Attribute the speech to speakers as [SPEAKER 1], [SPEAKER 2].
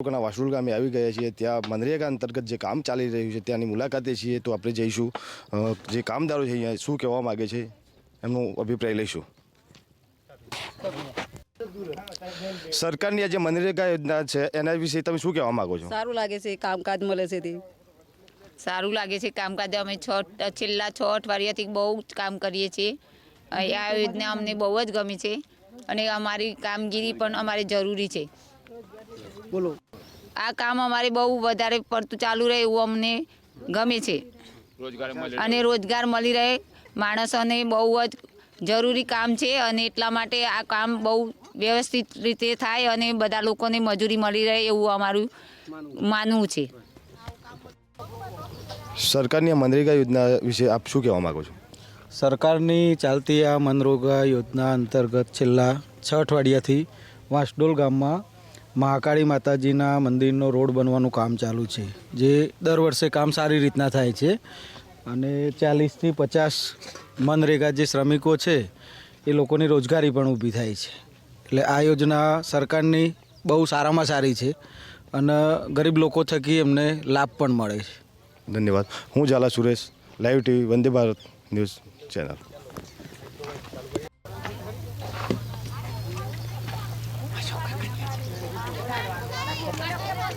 [SPEAKER 1] તાલુકાના વાસુલ ગામે આવી ગયા છીએ. ત્યાં મનરેગા અંતર્ગત જે કામ ચાલી રહ્યું છે ત્યાંની મુલાકાતે છીએ. તો આપણે જઈશું. જે કામદારો છે અહીંયા શું કહેવા માગે છે? એમનો અભિપ્રાય લઈશું. સરકારની આ જે મનરેગા યોજના છે એના વિશે તમે શું કહેવા માગો છો?
[SPEAKER 2] સારું લાગે છે કામકાજ મળે છે તે.
[SPEAKER 3] સારું લાગે છે કામકાજ અમે છ છેલ્લા છ અઠવાડિયાથી બહુ જ કામ કરીએ છીએ. આ યોજના અમને બહુ જ ગમે છે. અને અમારી કામગીરી પણ અમારે જરૂરી છે.
[SPEAKER 2] બોલો.
[SPEAKER 3] આ કામ અમારે બહુ વધારે પડતું ચાલુ રહે એવું અમને ગમે છે. અને રોજગાર મળી રહે માણસોને બહુ જ જરૂરી કામ છે અને એટલા માટે આ કામ બહુ વ્યવસ્થિત રીતે થાય અને બધા લોકોને મજૂરી મળી રહે એવું અમારું માનવું છે.
[SPEAKER 1] સરકારની આ મનરેગા યોજના વિશે આપ શું કહેવા માગો છો?
[SPEAKER 4] સરકારની ચાલતી આ મનરેગા યોજના અંતર્ગત છેલ્લા છ અઠવાડિયાથી વાંસડોલ ગામમાં મહાકાળી માતાજીના મંદિરનો રોડ બનવાનું કામ ચાલુ છે, જે દર વર્ષે કામ સારી રીતના થાય છે. અને ચાલીસથી પચાસ મનરેગા જે શ્રમિકો છે, એ લોકોની રોજગારી પણ ઊભી થાય છે. એટલે આ યોજના સરકારની બહુ સારામાં સારી છે અને ગરીબ લોકો થકી એમને લાભ પણ મળે છે.
[SPEAKER 1] ધન્યવાદ. હું Zala Suresh, live TV, Vande Bharat news channel.